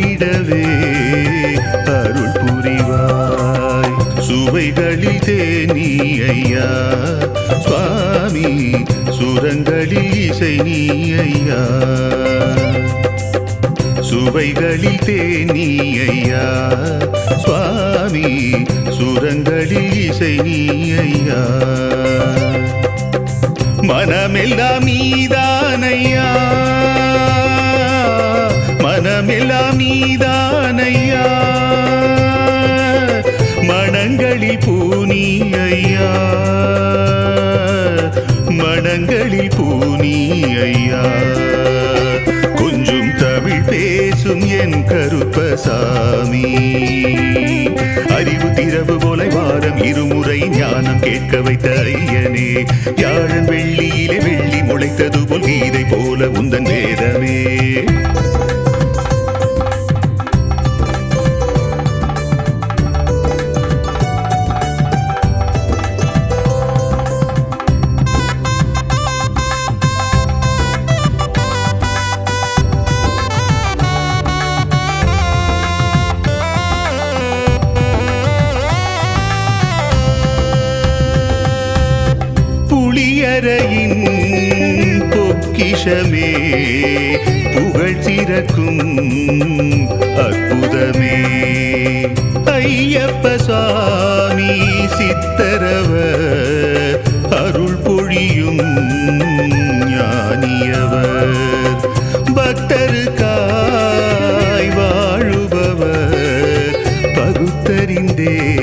வாதிடவே அருள் புரிவாய். சுவைகளில் தேனி ஐயா சுவாமி சுரங்களில் இசை நீ ஐயா. சுவைகளில் தேனி ஐயா சுவாமி சுரங்களில் இசை நீ ஐயா. மனமெல்லாம் மீத மடங்களில் பூனி ஐயா மடங்களில் பூனி ஐயா கொஞ்சம் தமிழ் பேசும் என் கருப்பசாமி. அறிவு திரவு போல வாரம் இருமுறை ஞானம் கேட்க வைத்த ஐயனே யாழன் வெள்ளியிலே புளியரையின் பொக்கிஷமே புகழ் சிறக்கும் அற்புதமே. ஐயப்ப சுவாமி சித்தரவ அருள் பொழியும் ஞானியவர். பக்தருக்காய் வாழுபவர் பகுத்தறிந்தே